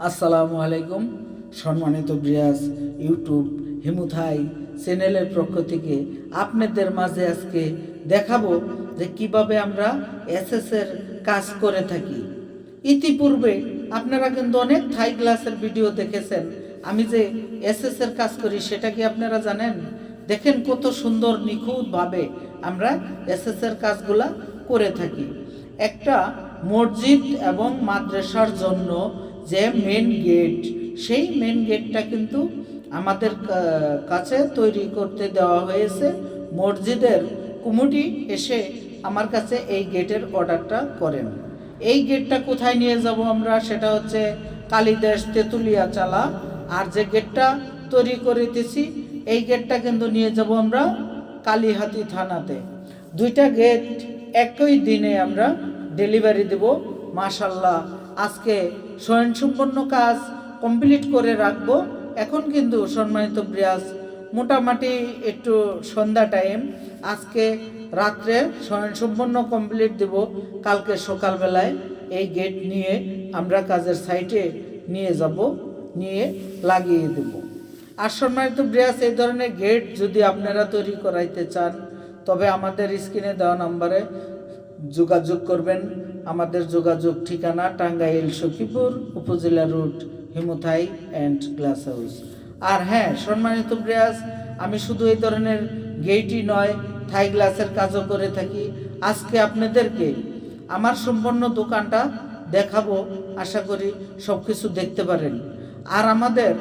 আসসালামু আলাইকুম, সম্মানিত ব্রিয়াস ইউটিউব হিমুথাই চ্যানেলের পক্ষ থেকে আপনাদের মাঝে আজকে দেখাবো যে কীভাবে আমরা এসএস এর কাজ করে থাকি। ইতিপূর্বে আপনারা কিন্তু অনেক থাই ক্লাসের ভিডিও দেখেছেন। আমি যে এসএস এর কাজ করি সেটা কি আপনারা জানেন? দেখেন কত সুন্দর নিখুঁতভাবে আমরা এসএস এর কাজগুলা করে থাকি। একটা মসজিদ এবং মাদ্রাসার জন্য যে মেন গেট সেই মেন গেটটা কিন্তু আমাদের কাছে তৈরি করতে দেওয়া হয়েছে। মসজিদের কুমুটি এসে আমার কাছে এই গেটের অর্ডারটা করেন। এই গেটটা কোথায় নিয়ে যাব আমরা? সেটা হচ্ছে কালীদেশ তেঁতুলিয়া চালা। আর যে গেটটা তৈরি করিতেছি, এই গেটটা কিন্তু নিয়ে যাব আমরা কালীহাতি থানাতে। দুইটা গেট একই দিনে আমরা ডেলিভারি দেব মাশাল্লাহ আজকে স্বয়ংসম্পন্ন কাজ কমপ্লিট করে রাখব। এখন কিন্তু সম্মানিত ব্রিয়াস, মোটামুটি একটু সন্ধ্যা টাইম আজকে রাত্রে স্বয়ংসম্পন্ন কমপ্লিট দেব কালকে সকালবেলায়। এই গেট নিয়ে আমরা কাজের সাইটে নিয়ে যাব, নিয়ে লাগিয়ে দেব। আর সম্মানিত ব্রিয়াস, এই ধরনের গেট যদি আপনারা তৈরি করাইতে চান, তবে আমাদের স্ক্রিনে দেওয়া নাম্বারে যোগাযোগ করবেন। আমাদের যোগাযোগ ঠিকানা টাঙ্গাইল সখীপুর উপজেলা রুট হিমুথাই অ্যান্ড গ্লাস হাউস। আর হ্যাঁ সম্মানিত ব্রিয়াস আমি শুধু এই ধরনের গেটই নয়, থাই গ্লাসের কাজও করে থাকি। আজকে আপনাদেরকে আমার সম্পূর্ণ দোকানটা দেখাবো, আশা করি সব কিছু দেখতে পারেন। আর আমাদের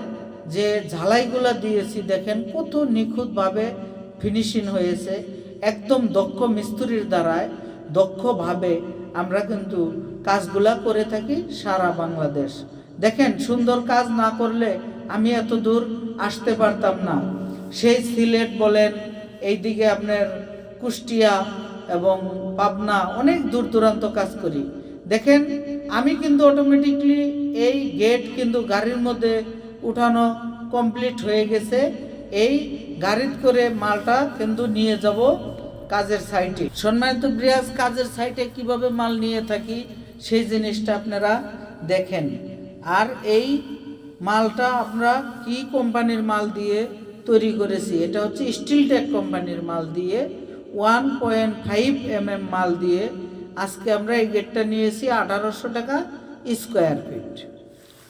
যে ঝালাইগুলা দিয়েছি, দেখেন কত নিখুঁতভাবে ফিনিশিং হয়েছে, একদম দক্ষ মিস্ত্রির দ্বারায় দক্ষভাবে আমরা কিন্তু কাজগুলা করে থাকি সারা বাংলাদেশ। দেখেন, সুন্দর কাজ না করলে আমি এত দূর আসতে পারতাম না। সেই সিলেট বলেন, এইদিকে আপনার কুষ্টিয়া এবং পাবনা, অনেক দূর দূরান্ত কাজ করি। দেখেন, আমি কিন্তু অটোমেটিকলি এই গেট কিন্তু গাড়ির মধ্যে উঠানো কমপ্লিট হয়ে গেছে। এই গাড়িত করে মালটা কিন্তু নিয়ে যাব কাজের সাইটে। সম্মানিত ব্রিয়াজ কাজের সাইটে কীভাবে মাল নিয়ে থাকি, সেই জিনিসটা আপনারা দেখেন। আর এই মালটা আমরা কি কোম্পানির মাল দিয়ে তৈরি করেছি? এটা হচ্ছে স্টিল টেক কোম্পানির মাল দিয়ে one point five M M মাল দিয়ে আজকে আমরা এই গেটটা নিয়েছি আঠারোশো টাকা স্কোয়ার ফিট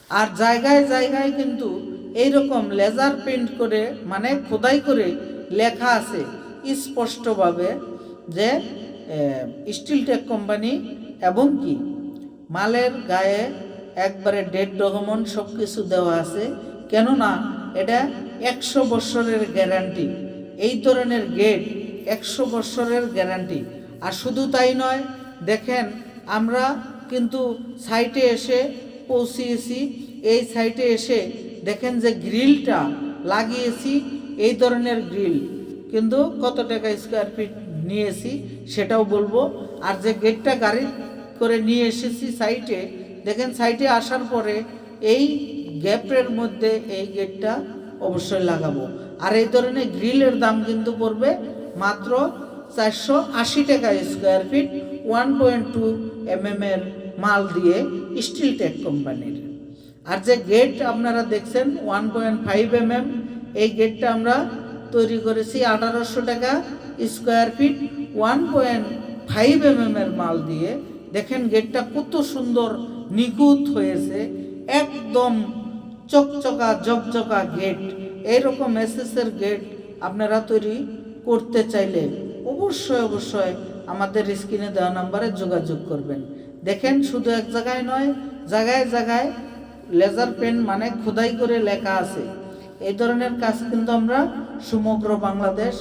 আর জায়গায় জায়গায় কিন্তু এইরকম লেজার পেন্ট করে মানে খোদাই করে লেখা আছে। স্পষ্টভাবে যে স্টিল টেক কোম্পানি এবং কি, মালের গায়ে একবারে ডেড ডকুমেন্ট সব কিছু দেওয়া আছে। কেননা এটা একশো বছরের গ্যারান্টি। এই ধরনের গেট একশো বছরের গ্যারান্টি। আর শুধু তাই নয়, দেখেন আমরা কিন্তু সাইটে এসে পৌঁছিয়েছি। এই সাইটে এসে দেখেন যে গ্রিলটা লাগিয়েছি, এই ধরনের গ্রিল। কিন্তু কত টাকা স্কোয়ার ফিট নিয়েছি সেটাও বলব। আর যে গেটটা গাড়ি করে নিয়ে এসেছি সাইটে দেখেন সাইটে আসার পরে এই গ্যাপের মধ্যে এই গেটটা অবশ্যই লাগাবো। আর এই ধরনের গ্রিলের দাম কিন্তু পড়বে মাত্র চারশো আশি টাকা square feet one point two এর মাল দিয়ে স্টিল টেক কোম্পানির আর যে গেট আপনারা দেখছেন one point five M M এই গেটটা আমরা তৈরি করেছি আঠারোশো টাকা square feet one point five M এর মাল দিয়ে। দেখেন গেটটা কত সুন্দর, নিখুঁত হয়েছে, একদম চকচকা জকচকা গেট। এইরকম এসএস এর গেট আপনারা তৈরি করতে চাইলে অবশ্যই অবশ্যই আমাদের স্ক্রিনে দেওয়া নাম্বারে যোগাযোগ করবেন। দেখেন শুধু এক জায়গায় নয়, জায়গায় জায়গায় লেজার পেন মানে খোদাই করে লেখা আছে। এই ধরনের কাজ কিন্তু আমরা সমগ্র বাংলাদেশ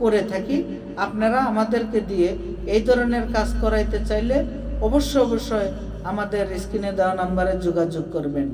করে থাকি। আপনারা আমাদেরকে দিয়ে এই ধরনের কাজ করাইতে চাইলে অবশ্য অবশ্যই আমাদের স্ক্রিনে দেওয়া নাম্বারে যোগাযোগ করবেন।